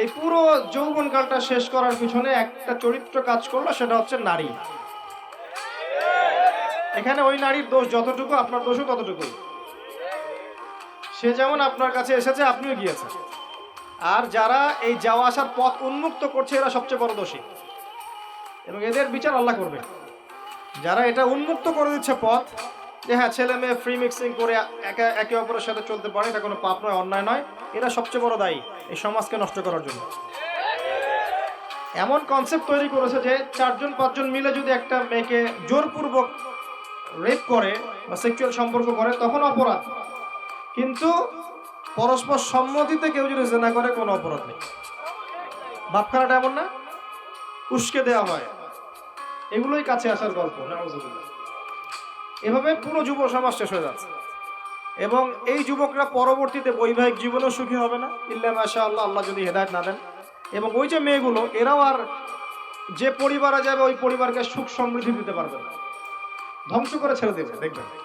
এই পুরো যৌবনকালটা শেষ করার পিছনে একটা চরিত্র কাজ করল, সেটা হচ্ছে নারী। এখানে ওই নারীর দোষ যতটুকু, আপনার দোষও ততটুকু। সে যেমন আপনার কাছে এসেছে, আপনিও গিয়েছেন। আর যারা এই যাওয়া আসার পথ উন্মুক্ত করছে, এরা সবচেয়ে বড় দোষী। এবং এদের বিচার আল্লাহ করবে। যারা এটা উন্মুক্ত করে দিচ্ছে পথ যে হ্যাঁ ছেলে মেয়ে ফ্রি মিক্সিং করে একে একে অপরের সাথে চলতে পারে, এটা কোনো পাপ নয়, অন্যায় নয়। এরা সবচেয়ে বড় দায়ী এই সমাজকে নষ্ট করার জন্য। এমন কনসেপ্ট তৈরি করেছে যে চারজন, পাঁচজন মিলে যদি একটা মেয়েকে জোরপূর্বক রেপ করে বা সেক্সুয়াল সম্পর্ক করে, তখন অপরাধ। কিন্তু পরস্পর সম্মতিতে কেউ যদি জেনা করে, কোনো অপরাধ নেই। ভাবখানাটা এমন না, উস্কে দেওয়া হয়। এগুলোই কাছে আসার গল্প, নাউজুবিল্লাহ। এভাবে পুরো যুব সমাজ শেষ হয়ে যাচ্ছে। এবং এই যুবকরা পরবর্তীতে বৈবাহিক জীবনেও সুখী হবে না। ইল্লা মাশা আল্লাহ আল্লাহ যদি হেদায়ত না দেন। এবং ওই যে মেয়েগুলো, এরাও আর যে পরিবারে যাবে, ওই পরিবারকে সুখ সমৃদ্ধি দিতে পারবে না। ধ্বংস করে ছেড়ে দেবে, দেখবেন।